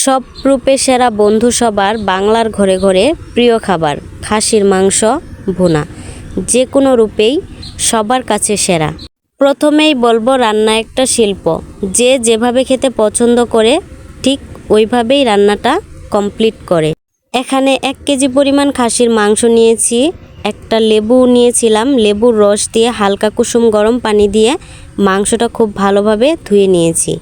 সব রূপে সেরা বন্ধু সবার বাংলার ঘরে ঘরে প্রিয় খাবার, খাসির মাংস, ভুনা। যে কোনো রূপেই সবার কাছে সেরা। প্রথমেই বলব রান্না একটা শিল্প। যে যেভাবে খেতে পছন্দ করে, ঠিক ওইভাবেই রান্নাটা কমপ্লিট করে। এখানে এক কেজি পরিমাণ খাসির মাংস নিয়েছি, একটা লেবু নিয়েছিলাম, লেবুর রস দিয়ে হালকা কুসুম গরম পানি দিয়ে মাংসটা খুব ভালোভাবে ধুয়ে নিয়েছি।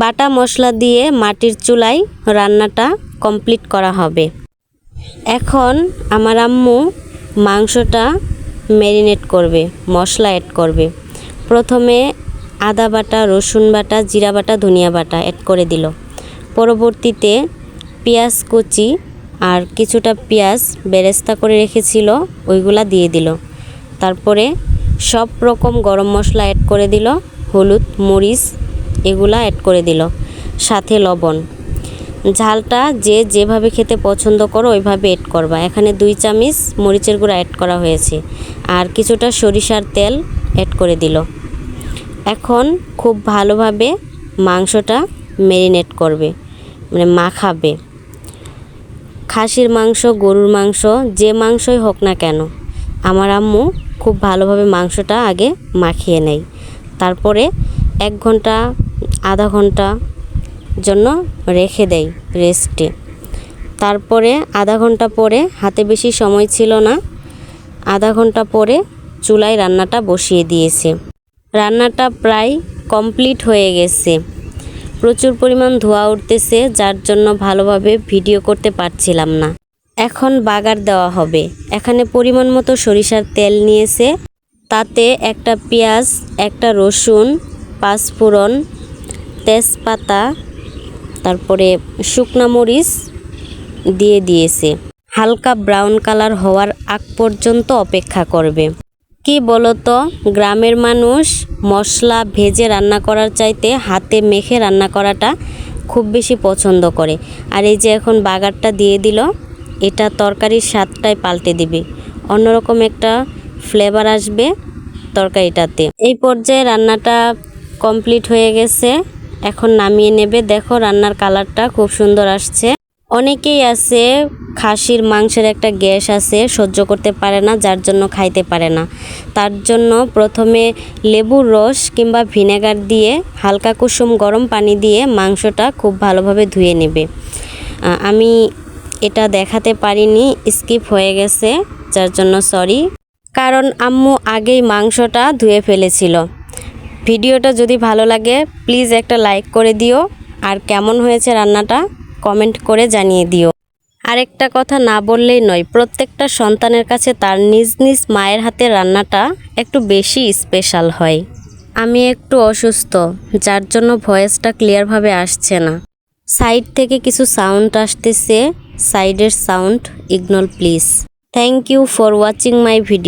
বাটা মশলা দিয়ে মাটির চুলায় রান্নাটা কমপ্লিট করা হবে। এখন আমার আম্মু মাংসটা ম্যারিনেট করবে, মশলা অ্যাড করবে। প্রথমে আদা বাটা, রসুন বাটা, জিরা বাটা, ধনিয়া বাটা অ্যাড করে দিল। পরবর্তীতে পেঁয়াজ কুচি আর কিছুটা পেঁয়াজ বেরেস্তা করে রেখেছিল, ওইগুলা দিয়ে দিল। তারপরে সব রকম গরম মশলা অ্যাড করে দিল, হলুদ, মরিচ এগুলা অ্যাড করে দিল। সাথে লবণ। ঝালটা যে যেভাবে খেতে পছন্দ করো, ওইভাবে অ্যাড করবা। এখানে দুই চামচ মরিচের গুঁড়া অ্যাড করা হয়েছে। আর কিছুটা সরিষার তেল অ্যাড করে দিল। এখন খুব ভালোভাবে মাংসটা ম্যারিনেট করবে। মানে মাখাবে। খাসির মাংস, গরুর মাংস, যে মাংসই হোক না কেন, আমার আম্মু খুব ভালোভাবে মাংসটা আগে মাখিয়ে নেয়। তারপরে এক ঘণ্টা আধা ঘণ্টা জন্য রেখে দেয় রেস্টে। তারপরে আধা ঘণ্টা পরে হাতে বেশি সময় ছিল না, আধা ঘণ্টা পরে চুলায় রান্নাটা বসিয়ে দিয়েছে। রান্নাটা প্রায় কমপ্লিট হয়ে গেছে। প্রচুর পরিমাণ ধোয়া উঠতেছে, যার জন্য ভালোভাবে ভিডিও করতে পারছিলাম না। এখন বাগার দেওয়া হবে। এখানে পরিমাণ মতো সরিষার তেল নিয়েছে। তাতে একটা পেঁয়াজ, একটা রসুন, পাঁচফোড়ন তেজপাতা, তারপরে শুকনা মরিচ দিয়ে দিয়েছে। হালকা ব্রাউন কালার হওয়ার আগ পর্যন্ত অপেক্ষা করবে। কি বলতো, গ্রামের মানুষ মশলা ভেজে রান্না করার চাইতে হাতে মেখে রান্না করাটা খুব বেশি পছন্দ করে। আর এই যে এখন বাগারটা দিয়ে দিল, এটা তরকারির স্বাদটাই পাল্টে দিবে। অন্যরকম একটা ফ্লেভার আসবে তরকারিটাতে। এই পর্যায়ে রান্নাটা কমপ্লিট হয়ে গেছে। এখন নামিয়ে নেবে। দেখো, রান্নার কালারটা খুব সুন্দর আসছে। অনেকেই আছে, খাসির মাংসের একটা গ্যাস আছে, সহ্য করতে পারে না, যার জন্য খাইতে পারে না। তার জন্য প্রথমে লেবুর রস কিংবা ভিনেগার দিয়ে হালকা কুসুম গরম পানি দিয়ে মাংসটা খুব ভালোভাবে ধুয়ে নেবে। আমি এটা দেখাতে পারিনি, স্কিপ হয়ে গেছে, যার জন্য সরি। কারণ আম্মু আগেই মাংসটা ধুয়ে ফেলেছিল। ভিডিওটা যদি ভালো লাগে প্লিজ একটা লাইক করে দিও। আর কেমন হয়েছে রান্নাটা কমেন্ট করে জানিয়ে দিও। আরেকটা কথা না বললেই নয়, প্রত্যেকটা সন্তানের কাছে তার নিজ নিজ মায়ের হাতে রান্নাটা একটু বেশি স্পেশাল হয়। আমি একটু অসুস্থ, যার জন্য ভয়েসটা ক্লিয়ারভাবে আসছে না। সাইড থেকে কিছু সাউন্ড আসতেছে সাইডের sound ignore please thank you for watching my video